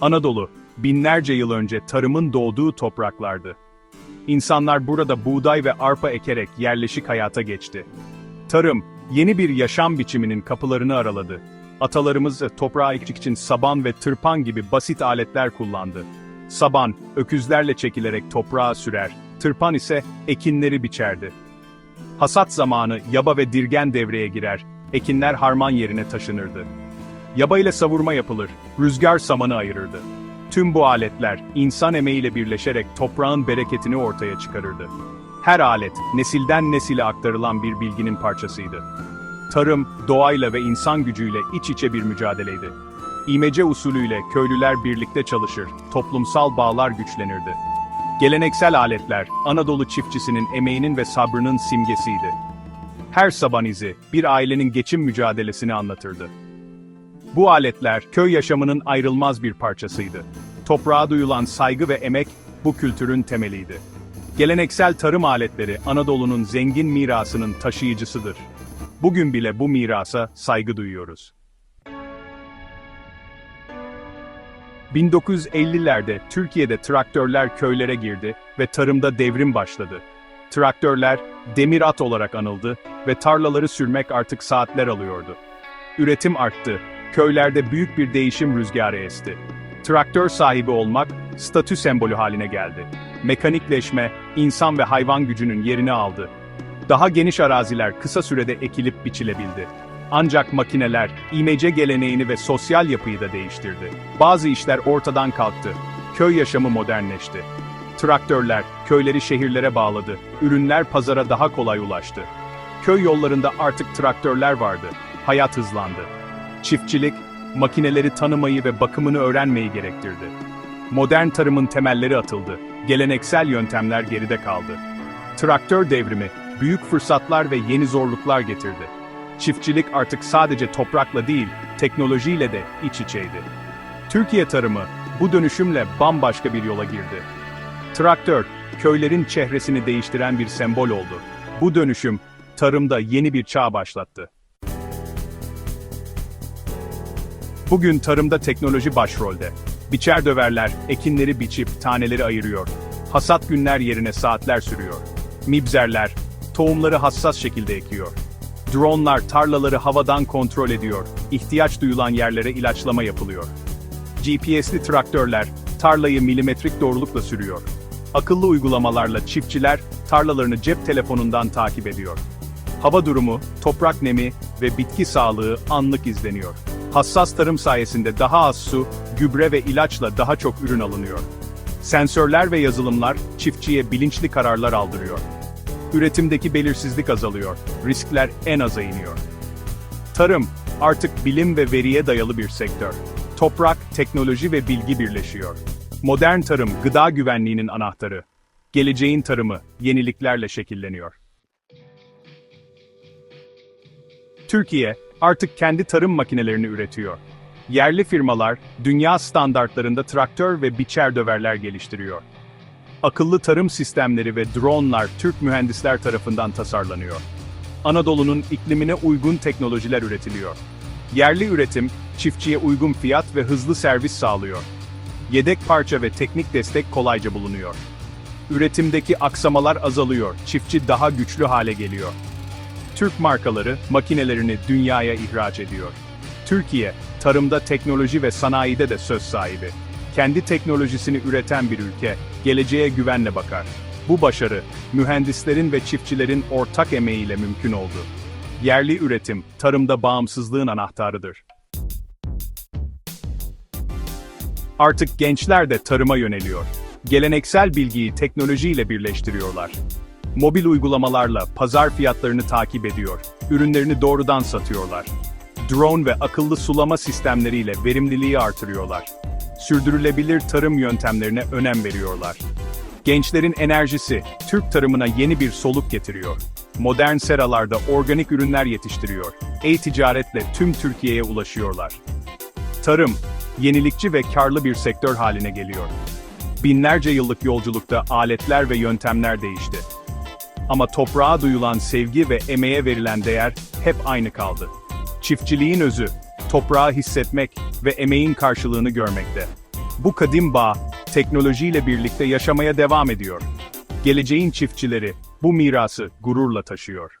Anadolu, binlerce yıl önce tarımın doğduğu topraklardı. İnsanlar burada buğday ve arpa ekerek yerleşik hayata geçti. Tarım, yeni bir yaşam biçiminin kapılarını araladı. Atalarımız toprağı ekmek için saban ve tırpan gibi basit aletler kullandı. Saban, öküzlerle çekilerek toprağa sürer, tırpan ise ekinleri biçerdi. Hasat zamanı yaba ve dirgen devreye girer, ekinler harman yerine taşınırdı. Yaba ile savurma yapılır, rüzgar samanı ayırırdı. Tüm bu aletler, insan emeğiyle birleşerek toprağın bereketini ortaya çıkarırdı. Her alet, nesilden nesile aktarılan bir bilginin parçasıydı. Tarım, doğayla ve insan gücüyle iç içe bir mücadeleydi. İmece usulüyle köylüler birlikte çalışır, toplumsal bağlar güçlenirdi. Geleneksel aletler, Anadolu çiftçisinin emeğinin ve sabrının simgesiydi. Her saban izi, bir ailenin geçim mücadelesini anlatırdı. Bu aletler, köy yaşamının ayrılmaz bir parçasıydı. Toprağa duyulan saygı ve emek, bu kültürün temeliydi. Geleneksel tarım aletleri, Anadolu'nun zengin mirasının taşıyıcısıdır. Bugün bile bu mirasa saygı duyuyoruz. 1950'lerde Türkiye'de traktörler köylere girdi ve tarımda devrim başladı. Traktörler, demir at olarak anıldı ve tarlaları sürmek artık saatler alıyordu. Üretim arttı, köylerde büyük bir değişim rüzgarı esti. Traktör sahibi olmak, statü sembolü haline geldi. Mekanikleşme, insan ve hayvan gücünün yerini aldı. Daha geniş araziler kısa sürede ekilip biçilebildi. Ancak makineler, imece geleneğini ve sosyal yapıyı da değiştirdi. Bazı işler ortadan kalktı. Köy yaşamı modernleşti. Traktörler, köyleri şehirlere bağladı. Ürünler pazara daha kolay ulaştı. Köy yollarında artık traktörler vardı. Hayat hızlandı. Çiftçilik, makineleri tanımayı ve bakımını öğrenmeyi gerektirdi. Modern tarımın temelleri atıldı. Geleneksel yöntemler geride kaldı. Traktör devrimi, büyük fırsatlar ve yeni zorluklar getirdi. Çiftçilik artık sadece toprakla değil, teknolojiyle de iç içeydi. Türkiye tarımı, bu dönüşümle bambaşka bir yola girdi. Traktör, köylerin çehresini değiştiren bir sembol oldu. Bu dönüşüm, tarımda yeni bir çağ başlattı. Bugün tarımda teknoloji başrolde. Biçer döverler, ekinleri biçip taneleri ayırıyor. Hasat günler yerine saatler sürüyor. Mibzerler, tohumları hassas şekilde ekiyor. Dronlar tarlaları havadan kontrol ediyor. İhtiyaç duyulan yerlere ilaçlama yapılıyor. GPS'li traktörler, tarlayı milimetrik doğrulukla sürüyor. Akıllı uygulamalarla çiftçiler, tarlalarını cep telefonundan takip ediyor. Hava durumu, toprak nemi ve bitki sağlığı anlık izleniyor. Hassas tarım sayesinde daha az su, gübre ve ilaçla daha çok ürün alınıyor. Sensörler ve yazılımlar çiftçiye bilinçli kararlar aldırıyor. Üretimdeki belirsizlik azalıyor, riskler en aza iniyor. Tarım, artık bilim ve veriye dayalı bir sektör. Toprak, teknoloji ve bilgi birleşiyor. Modern tarım, gıda güvenliğinin anahtarı. Geleceğin tarımı, yeniliklerle şekilleniyor. Türkiye, artık kendi tarım makinelerini üretiyor. Yerli firmalar, dünya standartlarında traktör ve biçer döverler geliştiriyor. Akıllı tarım sistemleri ve dronlar Türk mühendisler tarafından tasarlanıyor. Anadolu'nun iklimine uygun teknolojiler üretiliyor. Yerli üretim, çiftçiye uygun fiyat ve hızlı servis sağlıyor. Yedek parça ve teknik destek kolayca bulunuyor. Üretimdeki aksamalar azalıyor, çiftçi daha güçlü hale geliyor. Türk markaları makinelerini dünyaya ihraç ediyor. Türkiye, tarımda teknoloji ve sanayide de söz sahibi. Kendi teknolojisini üreten bir ülke, geleceğe güvenle bakar. Bu başarı, mühendislerin ve çiftçilerin ortak emeğiyle mümkün oldu. Yerli üretim, tarımda bağımsızlığın anahtarıdır. Artık gençler de tarıma yöneliyor. Geleneksel bilgiyi teknolojiyle birleştiriyorlar. Mobil uygulamalarla pazar fiyatlarını takip ediyor, ürünlerini doğrudan satıyorlar. Drone ve akıllı sulama sistemleriyle verimliliği artırıyorlar. Sürdürülebilir tarım yöntemlerine önem veriyorlar. Gençlerin enerjisi, Türk tarımına yeni bir soluk getiriyor. Modern seralarda organik ürünler yetiştiriyor. E-ticaretle tüm Türkiye'ye ulaşıyorlar. Tarım, yenilikçi ve karlı bir sektör haline geliyor. Binlerce yıllık yolculukta aletler ve yöntemler değişti. Ama toprağa duyulan sevgi ve emeğe verilen değer hep aynı kaldı. Çiftçiliğin özü, toprağı hissetmek ve emeğin karşılığını görmekte. Bu kadim bağ, teknolojiyle birlikte yaşamaya devam ediyor. Geleceğin çiftçileri, bu mirası gururla taşıyor.